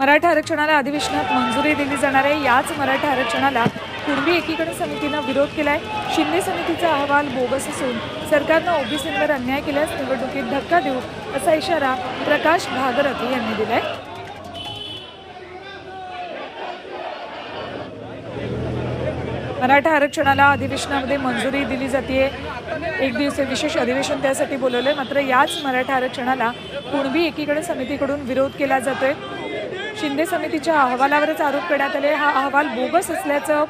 मराठा आरक्षणाला अधिवेशनात मंजुरी दिली जाणार आहे. याच मराठा आरक्षणाला कुणबी एकीकडे समितीनं विरोध केलाय? शिंदे समितीचा अहवाल बोगस असून सरकारनं ओबीसींवर अन्याय केल्यास निवडणुकीत धक्का देऊ असा इशारा प्रकाश भागरथ यांनी दिलाय. मराठा आरक्षणाला अधिवेशनामध्ये मंजुरी दिली जाते एक दिवसीय विशेष अधिवेशन त्यासाठी बोलवलंय. मात्र याच मराठा आरक्षणाला कुणबी एकीकडे समितीकडून विरोध केला जातोय. शिंदे समितीच्या अहवालावरच आरोप करण्यात आले. हा अहवाल बोगस असल्याचं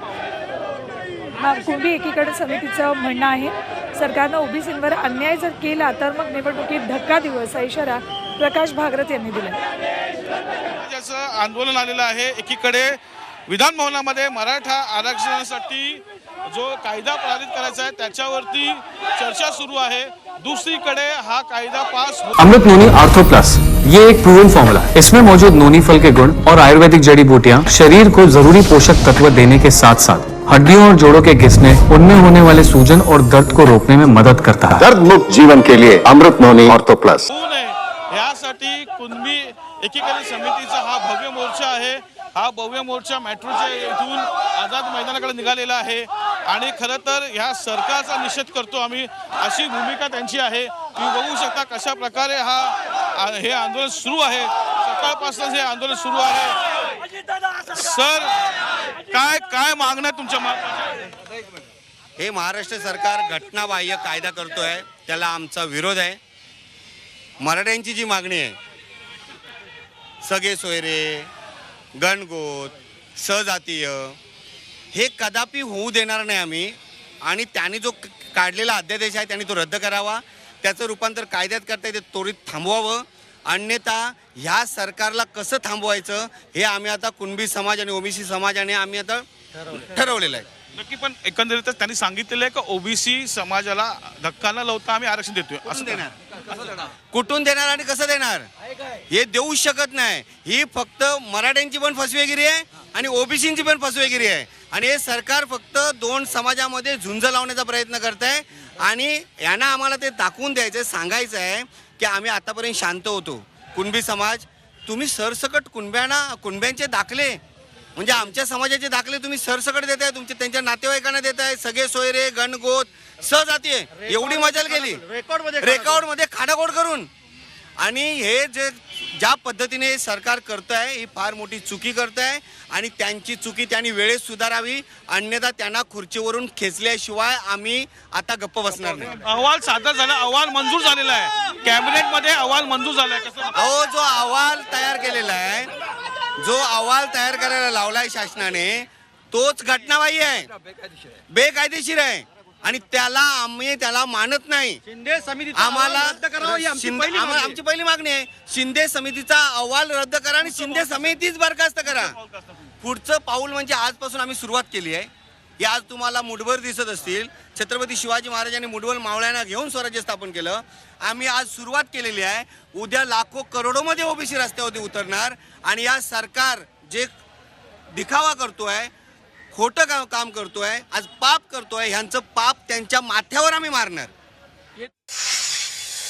हा कुणबी एकीकडे समितीचं म्हणणं आहे. सरकारनं ओबीसींवर अन्याय जर केला तर मग निवडणुकीत धक्का देऊ असा इशारा प्रकाश भागरथ यांनी दिला ज्याचं आंदोलन आलेलं आहे एकीकडे विधान भवनामध्ये मराठा आरक्षणासाठी जो कायदा पारित करायचा आहे त्याच्यावरती चर्चा सुरू आहे. दुसरीकडे हा कायदा pass Amrit noni ortho plus ये एक प्रूवन फॉर्मूला है। इसमें मौजूद नोनी फल के गुण और आयुर्वेदिक जड़ी बूटियाँ शरीर को जरूरी पोषक तत्व देने के साथ साथ हड्डियों और जोड़ों के घिसने उनमें होने वाले सूजन और दर्द को रोकने में मदद करता है। दर्द मुक्त जीवन के लिए अमृत नोनी ऑर्थो प्लस। होऊ नये यासाठी कुणबी एकीकरण समितीचा हा भव्य मोर्चा आहे. हा भव्य मोर्चा मेट्रोच्या इथून आझाद मैदानाकडे निघालेला आहे. आणि खरं तर ह्या सरकारचा निषेध करतो आम्ही. अशी भूमिका त्यांची आहे. तुम्ही बघू शकता कशा प्रकारे हा हे आंदोलन सुरू आहे. सकाळपासूनच हे आंदोलन सुरू आहे. सर काय काय मागण्या तुमच्या मा- हे महाराष्ट्र सरकार घटनाबाह्य कायदा करतोय. त्याला आमचा विरोध आहे. मराठ्यांची जी मागणी आहे सगळे सोयरे गणगोत सजातीय हे कदापि होऊ देणार नाही आम्ही. आणि त्याने जो काढलेला अध्यादेश आहे त्याने तो रद्द करावा. त्याचं रूपांतर कायद्यात करता येते त्वरित थांबवावं. अन्यथा ह्या सरकारला कसं थांबवायचं हे आम्ही आता कुणबी समाज आणि ओबीसी समाजाने आम्ही आता ठरवलेलं आहे. नक्की पण एकंदरीतच त्यांनी सांगितलेलं आहे का ओबीसी समाजाला धक्का न लावता आम्ही आरक्षण देतोय? कुठून असं देणार? कुठून देणार आणि कसं देणार? हे देऊ शकत नाही. ही फक्त मराठ्यांची पण फसवेगिरी आहे आणि ओबीसीची पण फसवेगिरी आहे. आणि हे सरकार फक्त दोन समाजामध्ये झुंज लावण्याचा प्रयत्न करत आहे आणि यांना आम्हाला ते दाखवून द्यायचं सांगायचं आहे की आम्ही आतापर्यंत शांत होतो. कुणबी समाज तुम्ही सरसकट कुणब्यांना कुणब्यांचे दाखले म्हणजे आमच्या समाजाचे दाखले तुम्ही सरसकट देताय तुमच्या त्यांच्या नातेवाईकांना देताय सगळे सोयरे गणगोत सहजातीय एवढी मजाल गेली रेकॉर्डमध्ये खाडाखोड करून. आणि हे जे ज्या पद्धतीने सरकार करत आहे ही फार मोठी चुकी करत आहे आणि त्यांची चुकी त्यांनी वेळेत सुधारावी अन्यथा त्यांना खुर्चीवरून खेचल्याशिवाय आम्ही आता गप्प बसणार नाही. अहवाल सादर झाला अहवाल मंजूर झालेला आहे. कॅबिनेटमध्ये अहवाल मंजूर झाला आहे कसं? अहो जो अहवाल तयार केलेला आहे जो अहवाल तयार करायला लावलाय शासनाने तोच घटनाबाह्य आहे. बेकायदेशीर आहे. आणि त्याला आम्ही त्याला मानत नाही. शिंदे समिती आम्हाला आम्हाला शिंदे- आम्हाला- आमची पहिली मागणी आहे. शिंदे समितीचा अहवाल रद्द करा आणि शिंदे समितीच बरखास्त करा. पुढचं पाऊल म्हणजे आजपासून आम्ही सुरुवात केली आहे. हे आज तुम्हाला मुठभर दिसत असतील. छत्रपती शिवाजी महाराजांनी मुठभर मावळ्यांना घेऊन स्वराज्य स्थापन केलं. आम्ही आज सुरुवात केलेली आहे. उद्या लाखो करोडोमध्ये ओबीसी रस्त्यावरती उतरणार आणि या सरकार जे दिखावा करतोय खोटं का काम करतोय आज पाप करतोय ह्यांचं पाप त्यांच्या माथ्यावर आम्ही मारणार.